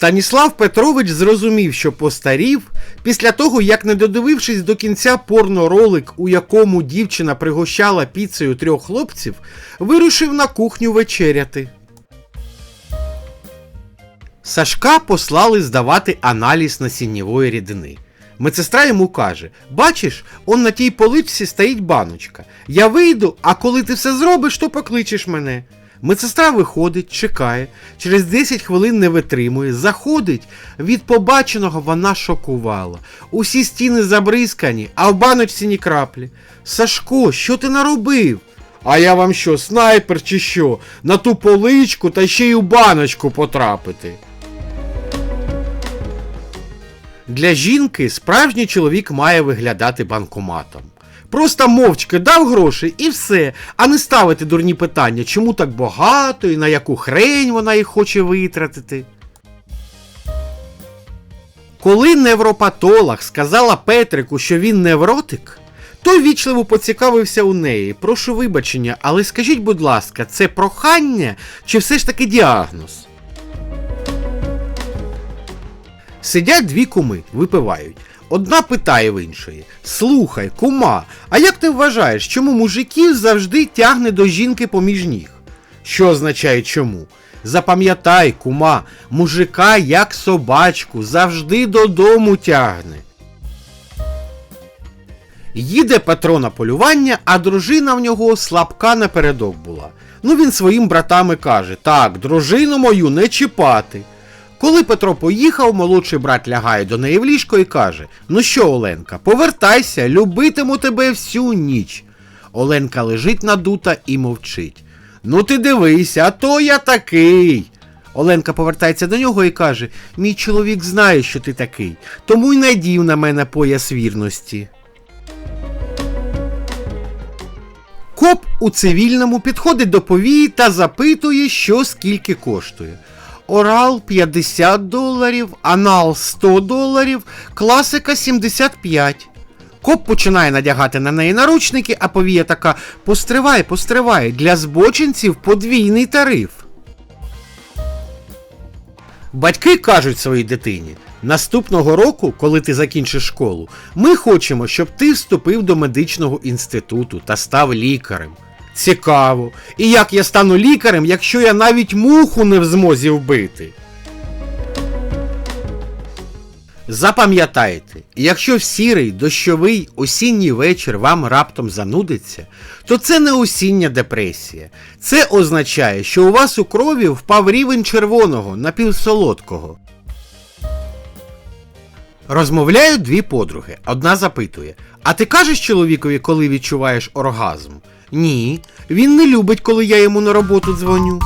Станіслав Петрович зрозумів, що постарів після того, як не додивившись до кінця порноролик, у якому дівчина пригощала піцею трьох хлопців, вирушив на кухню вечеряти. Сашка послали здавати аналіз насіннєвої рідини. Медсестра йому каже: Бачиш, он на тій поличці стоїть баночка. Я вийду, а коли ти все зробиш, то покличеш мене. Медсестра виходить, чекає, через 10 хвилин не витримує, заходить. Від побаченого вона шокувала. Усі стіни забризкані, а в баночці ні краплі. Сашко, що ти наробив? А я вам що, снайпер чи що? На ту поличку та ще й у баночку потрапити. Для жінки справжній чоловік має виглядати банкоматом. Просто мовчки дав гроші і все, а не ставити дурні питання, чому так багато і на яку хрень вона їх хоче витратити. Коли невропатолог сказала Петрику, що він невротик, той вічливо поцікавився у неї. Прошу вибачення, але скажіть, будь ласка, це прохання чи все ж таки діагноз? Сидять дві куми, випивають. Одна питає в іншої: Слухай, кума, а як ти вважаєш, чому мужиків завжди тягне до жінки поміж ніг? Що означає чому? Запам'ятай, кума, мужика як собачку завжди додому тягне. Їде Петро на полювання, а дружина в нього слабка напередок була. Ну він своїм братам і каже: Так, дружину мою не чіпати. Коли Петро поїхав, молодший брат лягає до неї в ліжко і каже: Ну що, Оленка, повертайся, любитиму тебе всю ніч. Оленка лежить надута і мовчить. Ну ти дивися, а то я такий. Оленка повертається до нього і каже: Мій чоловік знає, що ти такий, тому й надів на мене пояс вірності. Коп у цивільному підходить до повії та запитує, що скільки коштує. Орал 50 доларів, анал 100 доларів, класика 75. Коп починає надягати на неї наручники, а повія така: постривай, постривай, для збочинців подвійний тариф. Батьки кажуть своїй дитині: наступного року, коли ти закінчиш школу, ми хочемо, щоб ти вступив до медичного інституту та став лікарем. Цікаво. І як я стану лікарем, якщо я навіть муху не в змозі вбити? Запам'ятайте, якщо в сірий, дощовий осінній вечір вам раптом занудиться, то це не осіння депресія. Це означає, що у вас у крові впав рівень червоного, напівсолодкого. Розмовляють дві подруги. Одна запитує: А ти кажеш чоловікові, коли відчуваєш оргазм? Ні, він не любить, коли я йому на роботу дзвоню.